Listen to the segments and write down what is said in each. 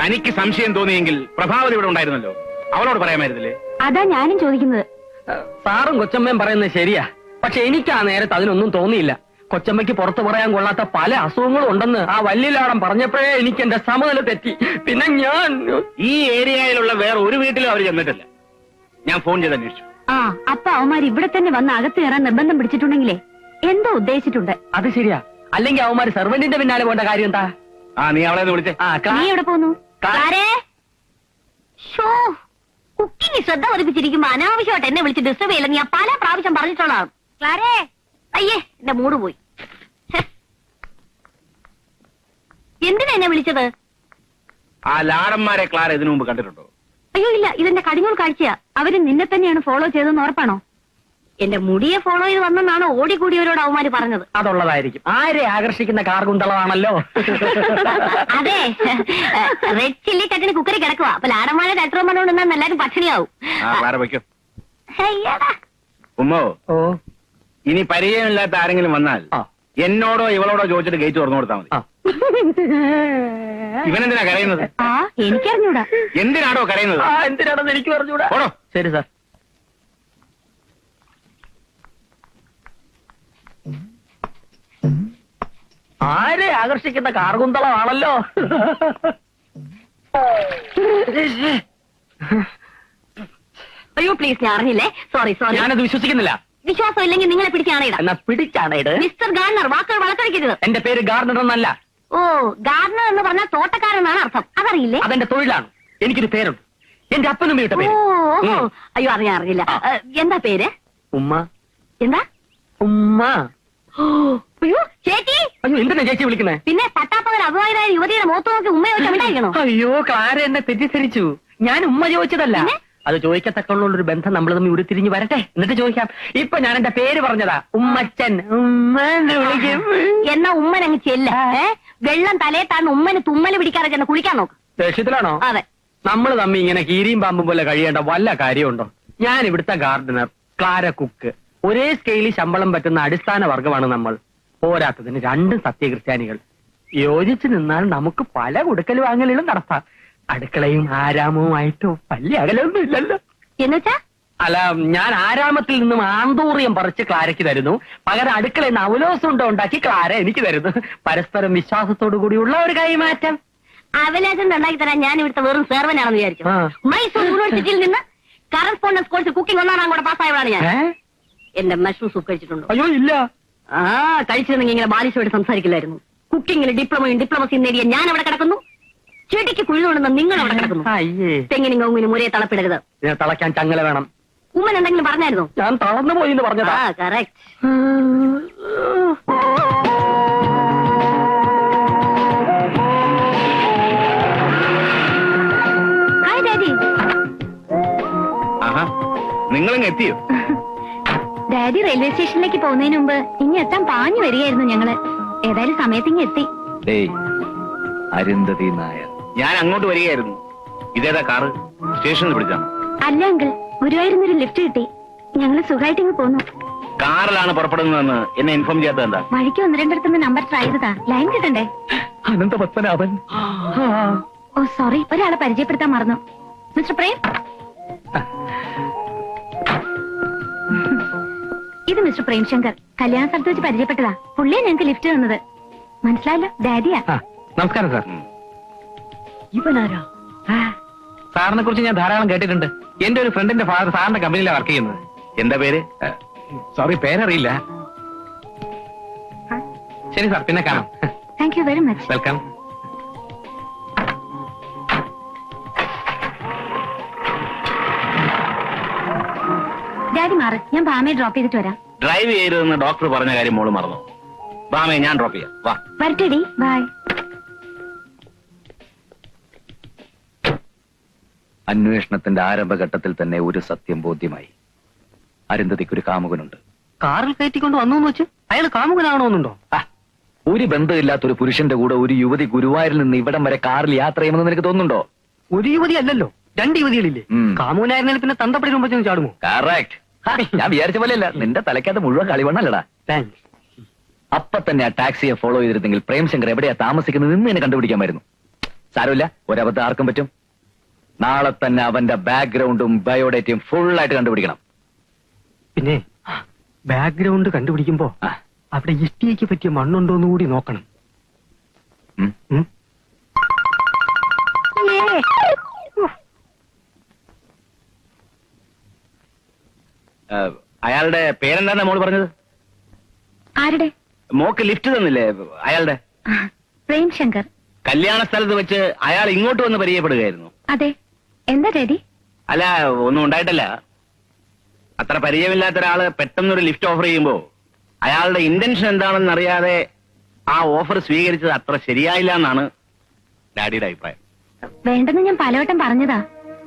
തനിക്ക് സംശയം തോന്നിയെങ്കിൽ പ്രഭാവതി ഇവിടെ ഉണ്ടായിരുന്നല്ലോ. അവളോട് പറയാമായിരുന്നില്ലേ അതാ ഞാനും ചോദിക്കുന്നത്. സാറും കൊച്ചമ്മയും പറയുന്നത് ശരിയാ. പക്ഷെ എനിക്ക് ആ നേരത്ത് അതിനൊന്നും തോന്നിയില്ല. കൊച്ചമ്മയ്ക്ക് പുറത്തു പറയാൻ കൊള്ളാത്ത പല അസുഖങ്ങളും ഉണ്ടെന്ന് ആ വല്ലിലാടം പറഞ്ഞപ്പോഴേ എനിക്ക് എന്റെ സമനില തെറ്റി. പിന്നെ ഞാൻ ഈ ഏരിയയിലുള്ള വേറെ ഒരു വീട്ടിലും അവർ ചെന്നിട്ടില്ല. ഞാൻ ഫോൺ ചെയ്ത് അന്വേഷിച്ചു. ആ അപ്പ അവന്മാർ ഇവിടെ തന്നെ വന്ന് അകത്ത് കയറാൻ നിർബന്ധം പിടിച്ചിട്ടുണ്ടെങ്കിലേ എന്തോ ഉദ്ദേശിച്ചിട്ടുണ്ട്. അത് ശരിയാ. അല്ലെങ്കിൽ അവന്മാര് സെർവന്റിന്റെ പിന്നാലെ പോകേണ്ട കാര്യം എന്താ? ആ നീ അവളെ വിളിച്ചേ. ആ നീ എവിടെ പോന്നു? കുക്കിംഗ് ശ്രദ്ധ പതിപ്പിച്ചിരിക്കുമ്പോ അനാവശ്യമായിട്ട് എന്നെ വിളിച്ച് ഡിസ്റ്റർബ് ചെയ്യില്ല ഞാൻ പല പ്രാവശ്യം പറഞ്ഞിട്ടുള്ളതാണ് ക്ലാരേ? അയ്യേ എന്റെ മൂട് പോയി. എന്തിനാ എന്നെ വിളിച്ചത്? ആ ലാടന്മാരെ ക്ലാര ഇതിനു മുമ്പ് കണ്ടിട്ടുണ്ടോ? അയ്യോ ഇല്ല ഇതെന്റെ കടിഞ്ഞൂൽ കാഴ്ചയാ. അവർ നിന്നെ തന്നെയാണ് ഫോളോ ചെയ്തെന്ന് ഉറപ്പാണോ? എന്റെ മുടിയെ ഫോളോ ചെയ്ത് വന്നെന്നാണ് ഓടിക്കൂടിയവരോട് അവന്മാര് പറഞ്ഞത്. അതുള്ളതായിരിക്കും. ആരെ ആകർഷിക്കുന്ന കാർഗുന്തളമാണല്ലോ അതെ. റെഡ് ചില്ലി കട്ടിന് കുക്കറി കിടക്കുക അപ്പൊ ലാടന്മാരെ കട്ടറും പറഞ്ഞുകൊണ്ട് നിന്നാൽ എല്ലാരും പട്ടിണിയാവും. ഉമ്മോ ഓ. ഇനി പരിചയമില്ലാത്ത ആരെങ്കിലും വന്നാൽ എന്നോടോ ഇവളോടോ ചോദിച്ചിട്ട് ഗേറ്റ് തുറന്നു കൊടുത്താൽ മതി. ഇവനെന്തിനാ കരയുന്നത്? ആ എനിക്കറിഞ്ഞൂടാ. എന്തിനാടോ കരയുന്നത്? ആ എന്തിനാണെന്ന് എനിക്ക് പറഞ്ഞൂടാ ഓടോ ശരി സാർ. ആരെ ആകർഷിക്കുന്ന കാർകുന്തളമാണല്ലോ? അയ്യോ പ്ലീസ് ഞാൻ അറിഞ്ഞില്ലേ? സോറി സോറി ഞാനത് വിശ്വസിക്കുന്നില്ല. വിശ്വാസം ഇല്ലെങ്കിൽ നിങ്ങളെ പിടിച്ചാണിട എന്നാ പിടിച്ചാണ് ഇത് മിസ്റ്റർ ഗാർണർ വാക്കുകൾ വളർത്തടിക്കരുത് എന്റെ പേര് ഗാർണർ എന്നല്ല ഓ ഗാർണർ എന്ന് പറഞ്ഞാൽ തോട്ടക്കാരൻ എന്നാണ് അർത്ഥം. അതറിയില്ലേ? അതെന്റെ തൊഴിലാണ്. എനിക്കൊരു പേരുണ്ട്. എന്റെ അപ്പനും വീട്ട പേര്. ഓ. അയ്യോ അറിയാൻ അറിയില്ല. എന്താ പേര്? ഉമ്മ. എന്താ? ഉമ്മ. അയ്യോ ചേച്ചി. അയ്യോ എന്തിനാ ചേച്ചി വിളിക്കുന്നേ? പിന്നെ പട്ടാപ്പകൽ അഭിമാനായ യുവതിയുടെ മുഖത്ത് നോക്കി വെച്ച് ഉണ്ടായിരിക്കണോ അയ്യോ ക്ലാര എന്നെ തെറ്റിദ്ധരിച്ചു. ഞാൻ ഉമ്മ ചോദിച്ചതല്ല. അത് ചോദിക്കത്തക്കുള്ള ഒരു ബന്ധം നമ്മൾ തമ്മിൽ ഉരുത്തിരിഞ്ഞ് വരട്ടെ. എന്നിട്ട് ചോദിക്കാം. ഇപ്പൊ ഞാൻ എന്റെ പേര് പറഞ്ഞതാ. ഉമ്മച്ചൻ. ഉമ്മ എന്ന് ഉമ്മൻ അങ്ങ് ചെല്ല. വെള്ളം തലേ താഴ്ന്ന് ഉമ്മന് തുമ്മൽ പിടിക്കാതെ ചെന്ന് കുളിക്കാൻ നോക്ക്. ദേഷ്യത്തിലാണോ? അതെ. നമ്മൾ തമ്മി ഇങ്ങനെ കീരിയും പാമ്പും പോലെ കഴിയേണ്ട വല്ല കാര്യമുണ്ടോ? ഞാൻ ഇവിടുത്തെ ഗാർഡനർ ക്ലാര കുക്ക്. ഒരേ സ്കെയിലിൽ ശമ്പളം പറ്റുന്ന അടിസ്ഥാന വർഗമാണ് നമ്മൾ. പോരാത്തതിന് രണ്ട് സത്യക്രിസ്ത്യാനികൾ. യോജിച്ചു നിന്നാൽ നമുക്ക് പല കൊടുക്കൽ വാങ്ങലുകളും നടത്താം. അടുക്കളയും ആരാമവുമായിട്ടോ വലിയ അകലൊന്നും ഇല്ലല്ലോ. എന്നുവെച്ചാ? അല്ല ഞാൻ ആരാമത്തിൽ നിന്നും ആന്തൂറിയം പറിച്ച് ക്ലാരയ്ക്ക് തരുന്നു. പകരം അടുക്കളയിൽ നിന്ന് അവലോസം ഉണ്ട ഉണ്ടാക്കി ക്ലാര എനിക്ക് തരുന്നു. പരസ്പരം വിശ്വാസത്തോടു കൂടിയുള്ള ഒരു കൈമാറ്റം. അവലാശം ഉണ്ടാക്കി തരാൻ ഞാൻ ഇവിടുത്തെ വെറും സേർവനാണെന്ന് വിചാരിച്ചു. മൈസൂർ യൂണിവേഴ്സിറ്റിയിൽ നിന്ന് കറസ്പോണ്ടൻസ് കോഴ്സ് കുക്കിംഗ് ഒന്നാം കൂടെ പാസ്സായവളാണ് ഞാൻ? എന്റെ മഷ്റൂം സൂപ്പ് കഴിച്ചിട്ടുണ്ടോ? അയ്യോ ഇല്ല. ആ കഴിച്ചിരുന്നെങ്കിൽ ഇങ്ങനെ ബാലിശോട് സംസാരിക്കില്ലായിരുന്നു. കുക്കിങ്ങിൽ ഡിപ്ലോമയും ഡിപ്ലോമസിയും നേടിയ ഞാൻ അവിടെ കിടക്കുന്നു. ചെടിക്ക് കുഴിതുകൊണ്ടെന്ന് നിങ്ങൾ അവിടെ കിടക്കുന്നു. അയ്യേ. തെങ്ങിനും കവുങ്ങിനും ഒരേ തളപ്പിടരുത്. ഇതിനെ തളയ്ക്കാൻ ചങ്ങല വേണം. ഉമ്മൻ എന്തെങ്കിലും പറഞ്ഞായിരുന്നു? ഞാൻ തളർന്നു പോയി എന്ന് പറഞ്ഞതാ. ആ കറക്റ്റ് ഹായ് ഡാഡി. ആഹാ നിങ്ങളും എത്തിയോ? ഡാഡി റെയിൽവേ സ്റ്റേഷനിലേക്ക് പോകുന്നതിന് മുമ്പ് ഇനി എത്താൻ പാഞ്ഞു വരികയായിരുന്നു ഞങ്ങൾ. ഏതായാലും സമയത്ത് ഇങ്ങ് എത്തി. ഡേയ് അരുന്ധതി നായർ. ഞാൻ അങ്ങോട്ട് വരികയായിരുന്നു. ഇതേതാ കാറ്? സ്റ്റേഷനിൽ പിടിച്ചാണ്? അല്ല അങ്കിൾ ഗുരുവായൂരിന്നൊരു ലിഫ്റ്റ് കിട്ടി. ഞങ്ങൾ സുഖമായിട്ട് ഇങ്ങ് പോന്നു. കാറിലാണ് പുറപ്പെടുന്നതെന്ന് എന്നെ ഇൻഫോം ചെയ്യാത്തത് എന്താ? വഴിക്ക് ഒന്ന് രണ്ടിടത്തുനിന്ന് നമ്പർ ട്രൈ ചെയ്തതാ. ലൈൻ കിട്ടണ്ടേ? അനന്ത പത്മനാഭൻ ഓ സോറി ഒരാളെ പരിചയപ്പെടുത്താൻ മറന്നു. മിസ്റ്റർ പ്രേം? ഇത് മിസ്റ്റർ പ്രേംശങ്കർ. കല്യാണ സ്ഥലത്ത് വെച്ച് പരിചയപ്പെട്ടതാ. പുള്ളിയെ ഞങ്ങൾക്ക് ലിഫ്റ്റ് തന്നത്. മനസ്സിലായല്ലോ? ഡാഡിയാ. നമസ്കാരം സാർ. ഇവനാരോ? ഇവനാരാ സാറിനെ കുറിച്ച് ഞാൻ ധാരാളം കേട്ടിട്ടുണ്ട്. എന്റെ ഒരു ഫ്രണ്ടിന്റെ ഫാദർ സാറിന്റെ കമ്പനിയിലാണ് വർക്ക് ചെയ്യുന്നത്. എന്താ പേര്? സോറി പേരറിയില്ല. ശരി സാർ പിന്നെ കാണാം. Thank you very much welcome daddy മാറി. ഞാൻ ഭാമയെ ഡ്രോപ്പ് ചെയ്തിട്ട് വരാം. ഡ്രൈവ് ചെയ്തതെന്ന് ഡോക്ടർ പറഞ്ഞ കാര്യം മോൾ മറന്നു. വാമേ ഞാൻ ഡ്രോപ്പ് ചെയ്യാം. വാ. വരട്ടെടി. ബൈ അന്വേഷണത്തിന്റെ ആരംഭഘട്ടത്തിൽ തന്നെ ഒരു സത്യം ബോധ്യമായി. അരുന്ധതിക്ക് ഒരു കാമുകനുണ്ട്. കാറിൽ കയറ്റിക്കൊണ്ട് വന്നു വെച്ച് അയാൾ കാമുകനാണോന്നുണ്ടോ ഒരു ബന്ധമില്ലാത്ത ഒരു പുരുഷന്റെ കൂടെ ഒരു യുവതി ഗുരുവായൂരിൽ നിന്ന് ഇവിടം വരെ കാറിൽ യാത്ര ചെയ്യുമെന്ന് നിനക്ക് തോന്നുന്നുണ്ടോ? ഒരു യുവതി അല്ലല്ലോ. രണ്ട് യുവതികളില്ലേ. കാമുകനായിരുന്നാലും പിന്നെ തന്തപ്പടി മുമ്പ് ചെന്ന് ചാടുമോ? കറക്റ്റ് ഞാൻ വിചാരിച്ച പോലെയല്ല. നിന്റെ തലയ്ക്കകത്ത് മുഴുവൻ കളിവണ്ണല്ലടാ. താങ്ക്സ് അപ്പൊ തന്നെ ആ ടാക്സിയെ ഫോളോ ചെയ്തിരുന്നെങ്കിൽ പ്രേംശങ്കർ എവിടെയാ താമസിക്കുന്നത് എന്ന് എന്നെ കണ്ടുപിടിക്കാമായിരുന്നു. സാരമില്ല ഒരബദ്ധം ആർക്കും പറ്റും. നാളെ തന്നെ അവന്റെ ബാക്ക്ഗ്രൗണ്ടും ബയോഡേറ്റയും ഫുൾ ആയിട്ട് കണ്ടുപിടിക്കണം. പിന്നെ ബാക്ക്ഗ്രൗണ്ട് കണ്ടുപിടിക്കുമ്പോ അവിടെ ഇഷ്ടിയേക്ക് പറ്റിയ മണ്ണുണ്ടോന്ന് കൂടി നോക്കണം. ഉം. ഉം? ഏ, അയാളുടെ പേരെന്താന്നാ മോൾ പറഞ്ഞത്? ആരുടെ? മോക്ക് ലിഫ്റ്റ് തന്നില്ലേ അയാളുടെ? പ്രേംശങ്കർ. കല്യാണ സ്ഥലത്ത് വെച്ച് അയാൾ ഇങ്ങോട്ട് വന്ന് പരിചയപ്പെടുകയായിരുന്നു. അതെ. എന്താ ഡാഡി അല്ല ഒന്നും ഉണ്ടായിട്ടല്ല. അത്ര പരിചയമില്ലാത്ത ഒരാൾ പെട്ടെന്നൊരു ലിഫ്റ്റ് ഓഫർ ചെയ്യുമ്പോ അയാളുടെ ഇന്റൻഷൻ എന്താണെന്ന് അറിയാതെ ആ ഓഫർ സ്വീകരിച്ചത് അത്ര ശരിയായില്ല എന്നാണ് ഡാഡിയുടെ അഭിപ്രായം. വേണ്ടെന്ന് ഞാൻ പലവട്ടം പറഞ്ഞതാ.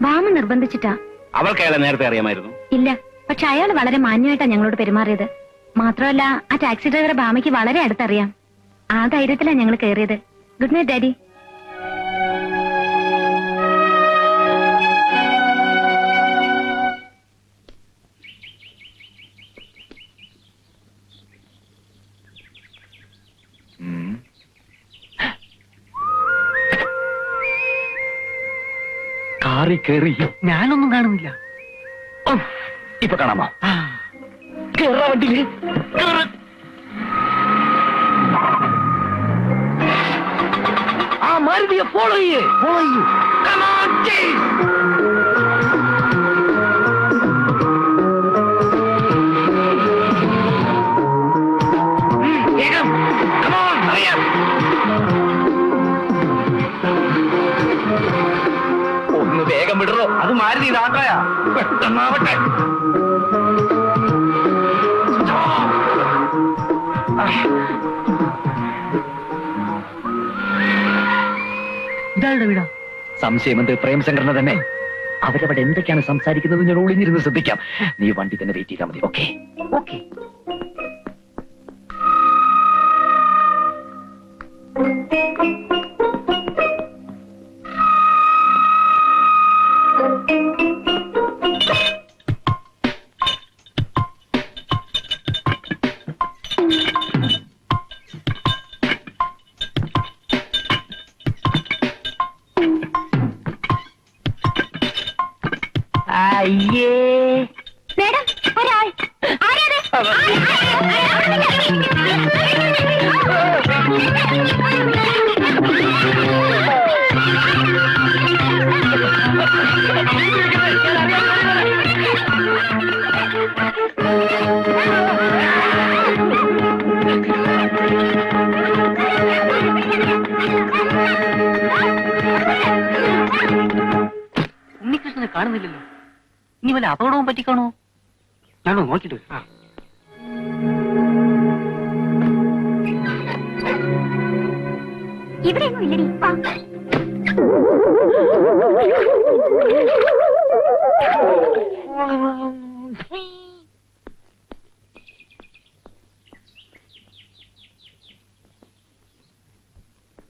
വാമ നിർബന്ധിച്ചിട്ടാ. അവൾക്ക് അയാളെ നേരത്തെ അറിയാമായിരുന്നു. ഇല്ല. പക്ഷെ അയാൾ വളരെ മാന്യമായിട്ടാണ് ഞങ്ങളോട് പെരുമാറിയത്. മാത്രമല്ല ആ ടാക്സി ഡ്രൈവറെ ബാമയ്ക്ക് വളരെ അടുത്തറിയാം. ആ ധൈര്യത്തിലാണ് ഞങ്ങൾ കയറിയത് ഗുഡ് നൈറ്റ് ഡാഡി. കാറി കേറി. ഞാനൊന്നും കാണുന്നില്ല. ഇപ്പൊ കാണാമോ? കേറാ വണ്ടിയിൽ. ആ മാരുതിയെ ഫോളോ ചെയ്യേ. ഫോളോ ചെയ്യൂ. അറിയാം ഒന്ന് വേഗം വിടറോ. അത് മാരുതി ഇതാക്കായ പെട്ടെന്നാവട്ടെ. ഇതാരുടെ വീടാ? സംശയം എന്ത്? പ്രേംശങ്കറിനെ തന്നെ. അവരവിടെ എന്തൊക്കെയാണ് സംസാരിക്കുന്നത് ഞാൻ ഒളിഞ്ഞിരുന്ന് ശ്രദ്ധിക്കാം. നീ വണ്ടി തന്നെ വെയിറ്റ് ചെയ്താൽ മതി. ഓക്കെ ഓക്കെ ഉണ്ണികൃഷ്ണനെ കാണുന്നില്ലല്ലോ. ഇനി വല്ല അപകടവും പറ്റിക്കാണോ? ഞാനോ നോക്കിട്ട് വരാം. ഇവിടെയൊന്നും ഇല്ലടി വാ.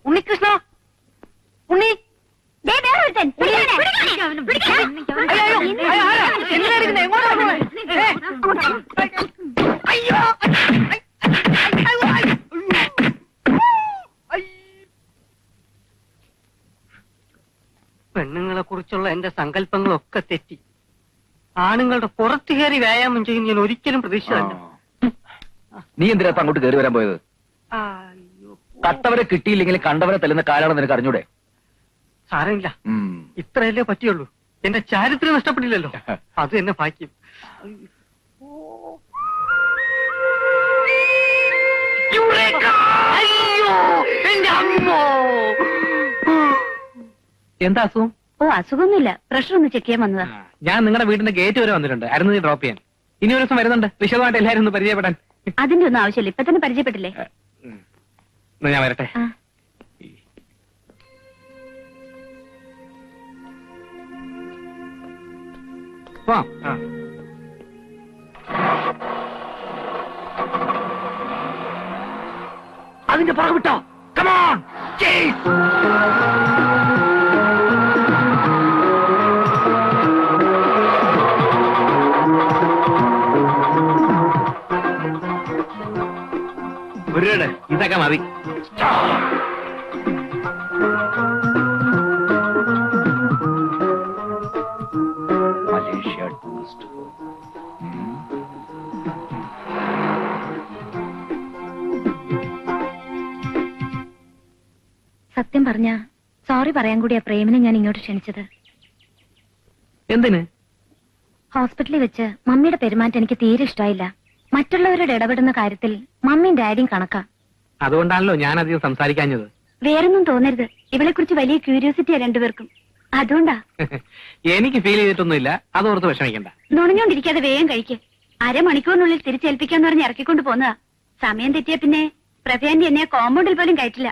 ഉണ്ണികൃഷ്ണ ഉണ്ണി ദേ വേറൊരുത്തൻ. പിടിക്കണേ. പിടിക്കണേ. അയ്യോ, അയ്യോ, ആരാ? എന്തിനാ ഇരിക്കുന്നെ? എങ്ങോട്ടാ പോണെ? ഏ? അയ്യോ അയ്യോ, അയ്യോ. പെണ്ണുങ്ങളെ കുറിച്ചുള്ള എന്റെ സങ്കല്പങ്ങളൊക്കെ തെറ്റി. ആണുങ്ങളുടെ പുറത്തു കയറി വ്യായാമം ചെയ്യുന്ന ഞാൻ ഒരിക്കലും പ്രതീക്ഷിച്ചതല്ല. നീ എന്തിനാ അങ്ങോട്ട് കയറി വരാൻ പോയത്? അയ്യോ. കട്ടവരെ കിട്ടിയില്ലെങ്കിൽ കണ്ടവരെ തെല്ലുന്ന കാലാണ് നിനക്ക് അറിഞ്ഞൂടെ? സാരമില്ല. ഇത്രയല്ലേ പറ്റിയുള്ളൂ. എന്റെ ചാരിത്രം നഷ്ടപ്പെട്ടില്ലല്ലോ. അത് എന്നെ ഭാഗ്യം. എന്താ അസുഖം? ഓ അസുഖമൊന്നുമില്ല. പ്രഷർ ഒന്ന് ചെക്ക് ചെയ്യാൻ വന്നതാ. ഞാൻ നിങ്ങളുടെ വീടിന്റെ ഗേറ്റ് വരെ വന്നിട്ടുണ്ട്. അരുന്ന് ഡ്രോപ്പ് ചെയ്യാൻ. ഇനി ഒരു ദിവസം വരുന്നുണ്ട്. വിശദമായിട്ട് എല്ലാരും ഒന്ന് പരിചയപ്പെടാൻ. അതിന്റെ ഒന്നും ആവശ്യമില്ല. ഇപ്പൊ തന്നെ പരിചയപ്പെട്ടില്ലേ? ഞാൻ വരട്ടെ? ആ. പോവാം. അതിന്റെ പറ വിട്ടോ. കമോൺ ഗുരുടെ ഇതൊക്കെ മതി. സത്യം പറഞ്ഞ സോറി പറയാൻ കൂടിയ പ്രേമിനെ ഞാൻ ഇങ്ങോട്ട് ക്ഷണിച്ചത്. എന്തിന്? ഹോസ്പിറ്റലിൽ വെച്ച് മമ്മിയുടെ പെരുമാറ്റം എനിക്ക് തീരെ ഇഷ്ടമായില്ല മറ്റുള്ളവരോട് ഇടപെടുന്ന കാര്യത്തിൽ മമ്മിയും ഡാഡിയും കണക്കാ. അതുകൊണ്ടാണല്ലോ ഞാൻ അധികം സംസാരിക്കാഞ്ഞത്. വേറൊന്നും തോന്നരുത്. ഇവളെ കുറിച്ച് വലിയ ക്യൂരിയോസിറ്റിയാ രണ്ടുപേർക്കും. അതുകൊണ്ടാ. എനിക്ക് ഫീൽ ചെയ്തിട്ടൊന്നുമില്ല. അത് ഓർത്ത് വിഷമിക്കണ്ട. നുണഞ്ഞോണ്ടിരിക്കാതെ വേഗം കഴിക്ക്. അരമണിക്കൂറിനുള്ളിൽ തിരിച്ചേൽപ്പിക്കാന്ന് പറഞ്ഞ് ഇറക്കിക്കൊണ്ട് പോന്നതാ. സമയം തെറ്റിയ പിന്നെ പ്രഭയാന്റി എന്നെ കോമ്പൗണ്ടിൽ പോലും കയറ്റില്ല.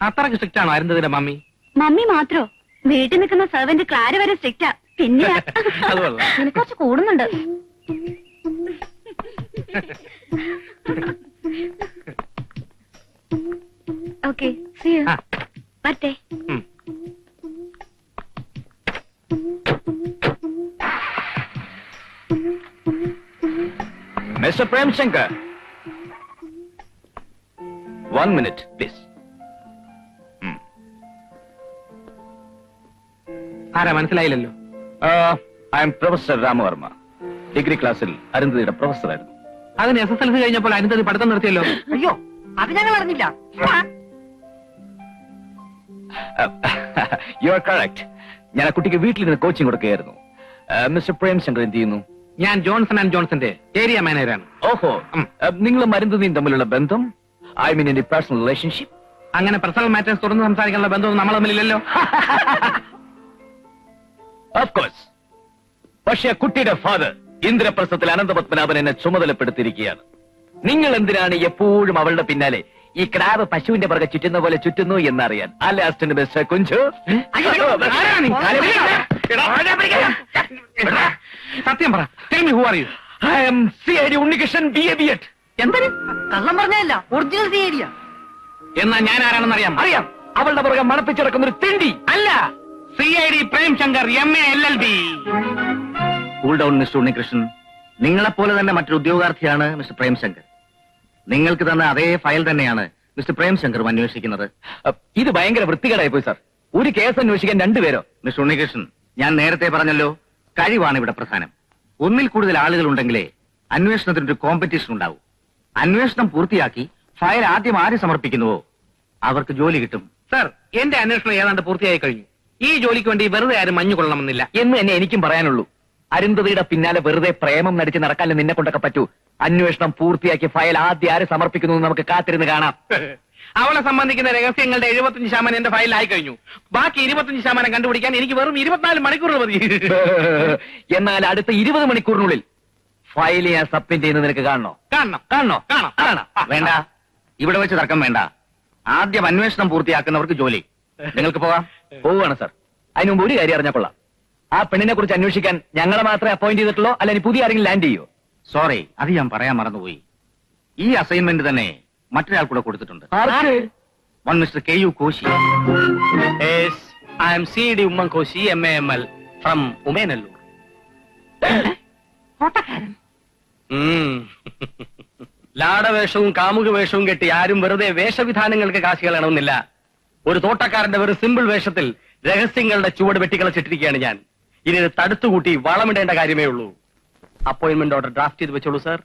അത്രയ്ക്ക് സ്ട്രിക്റ്റ് ആണോ അരുന്നതിന്റെ മമ്മി? മമ്മി മാത്രോ? വീട്ടിൽ നിൽക്കുന്ന സെർവന്റ് ക്ലാര വരെ സ്ട്രിക്റ്റാ പിന്നെ അത് കൊള്ളാം. നിനക്ക് കുറച്ച് കൂടുന്നുണ്ട്. ഓക്കെ ആ. വരട്ടെ ഉം. Mister Premshankar. One minute please ആരാ മനസ്സിലായില്ലല്ലോ? I am professor Ramavarma degree ക്ലാസ്സിൽ അരുന്ധതിയുടെ പ്രൊഫസറായിരുന്നു അതിന് എസ് എസ് എൽ സി കഴിഞ്ഞപ്പോൾ അരുന്ധതി പഠിത്തം നിർത്തിയല്ലോ. അയ്യോ അത് ഞാൻ അറിഞ്ഞില്ല യു ആർ കറക്റ്റ് ഞാൻ ആ കുട്ടിക്ക് വീട്ടിൽ നിന്ന് കോച്ചിങ് കൊടുക്കുകയായിരുന്നു. മിസ്റ്റർ പ്രേംശങ്കർ എന്ത് ചെയ്യുന്നു? ഞാൻ ജോൺസൺ ആൻഡ് ജോൺസന്റെ ഏരിയ മാനേജറാണ് ഓഹോ. നിങ്ങൾ നിങ്ങളും മരുന്നതിയും തമ്മിലുള്ള ബന്ധം ഐ മീൻ എന്റെ പേഴ്സണൽ റിലേഷൻഷിപ്പ് അങ്ങനെ പേഴ്സണൽ മാറ്റേഴ്സ് തുറന്ന് സംസാരിക്കാനുള്ള ബന്ധം നമ്മൾ തമ്മിലില്ലല്ലോ. ഓഫ് കോഴ്സ് പക്ഷേ കുട്ടിയുടെ ഫാദർ ഇന്ദ്രപ്രസ്ഥത്തിൽ അനന്തപത്മനാഭൻ എന്നെ ചുമതലപ്പെടുത്തിയിരിക്കുകയാണ്. നിങ്ങൾ എന്തിനാണ് എപ്പോഴും അവളുടെ പിന്നാലെ ഈ ക്രാവ് പശുവിന്റെ പുറകെ ചുറ്റുന്ന പോലെ ചുറ്റുന്നു എന്നറിയാൻ? അല്ലെ അസ്റ്റന്റ് മിസ്റ്റർ കുഞ്ചു? സത്യം പറ. C Unnikrishnan B A B Ed എന്തിന്? കള്ളം പറഞ്ഞല്ല ഒറിജിനൽ തീയടിയാ എന്നാ ഞാൻ ആരാണെന്ന് അറിയാം അറിയാം. അവളുടെ പുറകെ മണപ്പിച്ചിറക്കുന്ന ഒരു തിണ്ടി. അല്ല. C I D Premshankar M A L L B cool down mister Unnikrishnan. നിങ്ങളെപ്പോലെ തന്നെ മറ്റൊരു ഉദ്യോഗാർത്ഥിയാണ് മിസ്റ്റർ പ്രേംശങ്കർ. നിങ്ങൾക്ക് തന്ന അതേ ഫയൽ തന്നെയാണ് മിസ്റ്റർ പ്രേംശങ്കറും അന്വേഷിക്കുന്നത്. ഇത് ഭയങ്കര വൃത്തികേടായി പോയി സാർ. ഒരു കേസ് അന്വേഷിക്കാൻ രണ്ടുപേരോ മിസ്റ്റർ ഉണ്ണികൃഷ്ണൻ ഞാൻ നേരത്തെ പറഞ്ഞല്ലോ കഴിവാണ് ഇവിടെ പ്രധാനം. ഒന്നിൽ കൂടുതൽ ആളുകൾ ഉണ്ടെങ്കിലേ അന്വേഷണത്തിന് ഒരു കോമ്പറ്റീഷൻ ഉണ്ടാവും. അന്വേഷണം പൂർത്തിയാക്കി ഫയൽ ആദ്യം ആര് സമർപ്പിക്കുന്നുവോ? അവർക്ക് ജോലി കിട്ടും. സർ എന്റെ അന്വേഷണം ഏതാണ്ട് പൂർത്തിയായി കഴിഞ്ഞു. ഈ ജോലിക്ക് വേണ്ടി വെറുതെ ആരും മഞ്ഞു കൊള്ളണമെന്നില്ല എന്ന് തന്നെ എനിക്കും പറയാനുള്ളൂ. അരുന്ധതിയുടെ പിന്നാലെ വെറുതെ പ്രേമം നടിച്ച് നടക്കാനും നിന്നെ കൊണ്ടൊക്കെ പറ്റൂ? അന്വേഷണം പൂർത്തിയാക്കി ഫയൽ ആദ്യം ആര് സമർപ്പിക്കുന്നു എന്ന് നമുക്ക് കാത്തിരുന്ന് കാണാം. അവളെ സംബന്ധിക്കുന്ന രഹസ്യങ്ങളുടെ എഴുപത്തിയഞ്ച് ശതമാനം എന്റെ ഫയലിലായി കഴിഞ്ഞു ബാക്കി ഇരുപത്തിയഞ്ച് ശതമാനം കണ്ടുപിടിക്കാൻ എനിക്ക് വെറും ഇരുപത്തിനാല് മണിക്കൂർ മതി. എന്നാൽ അടുത്ത ഇരുപത് മണിക്കൂറിനുള്ളിൽ ഫയൽ ഞാൻ സബ്മിറ്റ് ചെയ്യുന്നത് നിനക്ക് കാണണോ? കാണണം. കാണണോ? കാണാം. കാണാം വേണ്ട. ഇവിടെ വെച്ച് തർക്കം വേണ്ട. ആദ്യം അന്വേഷണം പൂർത്തിയാക്കുന്നവർക്ക് ജോലി. നിങ്ങൾക്ക് പോവാം? പോവുകയാണ് സർ. അതിനുമുമ്പ് ഒരു കാര്യം അറിഞ്ഞാൽ കൊള്ളാം. ആ പെണ്ണിനെ കുറിച്ച് അന്വേഷിക്കാൻ ഞങ്ങളെ മാത്രമേ അപ്പോയിന്റ് ചെയ്തിട്ടുള്ളൂ അല്ലെങ്കിൽ ഇനി പുതിയ ആരെങ്കിലും ലാൻഡ് ചെയ്യോ? സോറി അത് ഞാൻ പറയാൻ മറന്നുപോയി. ഈ അസൈൻമെന്റ് തന്നെ മറ്റൊരാൾ കൂടെ കൊടുത്തിട്ടുണ്ട്. One mister K U Koshi I M C D Oommen Koshi M A M L from Umayanalloor. ലാടവേഷവും കാമുക വേഷവും കെട്ടി ആരും വെറുതെ വേഷവിധാനങ്ങൾക്ക് കാശ് കളയണമെന്നില്ല. ഒരു തോട്ടക്കാരന്റെ വെറും സിമ്പിൾ വേഷത്തിൽ രഹസ്യങ്ങളുടെ ചുവട് വെട്ടിക്കളച്ചിട്ടിരിക്കുകയാണ് ഞാൻ. ഇനി ഇത് തടുത്തുകൂട്ടി വളമിടേണ്ട കാര്യമേ ഉള്ളൂ. അപ്പോയിന്റ്മെന്റ് ഓർഡർ ഡ്രാഫ്റ്റ് ചെയ്ത് വെച്ചോളൂ സാർ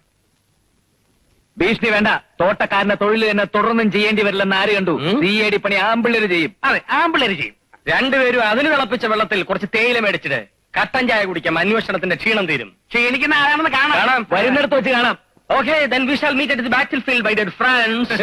ഭീഷണി വേണ്ട. തോട്ടക്കാരന്റെ തൊഴിൽ തന്നെ തുടർന്നും ചെയ്യേണ്ടി വരില്ലെന്ന് ആര് കണ്ടു. സി എ ഡി പണി ആമ്പിള്ളേര് ചെയ്യും. അതെ ആമ്പിളര് ചെയ്യും. രണ്ടുപേരും അതിന് തിളപ്പിച്ച വെള്ളത്തിൽ കുറച്ച് തേയില മേടിച്ചിട്ട് കട്ടൻ ചായ കുടിക്കാം. അന്വേഷണത്തിന്റെ ക്ഷീണം തീരും. ക്ഷീണിക്കുന്ന ആരാണെന്ന് കാണാം. വരുന്നിടത്ത് വെച്ച് കാണാം. Okay then we shall meet at the battle field bye dead friends